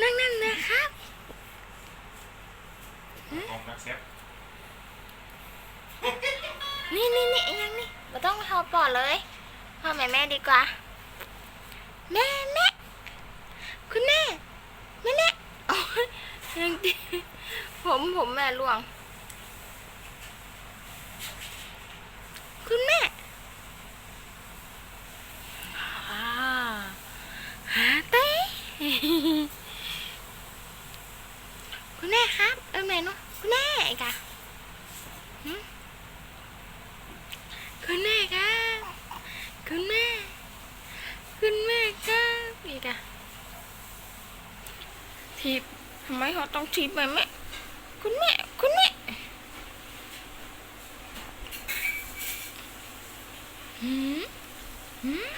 นั่งนั่งนะครับนี่นี่นี่ยังนี่เราต้องเข้าปอดเลยพ่อแม่แม่ดีกว่า แม่แม่คุณแม่แม่แม่ผมผมแม่ล่วง คุณแม่ครับเอ้ยแม่เนาะคุณแม่อีกะคุณแม่ครับคุณแม่ คุณแม่ครับอีกอะทีบทำไมเขาต้องทีบแม่แม่คุณแม่ คุณแม่อืม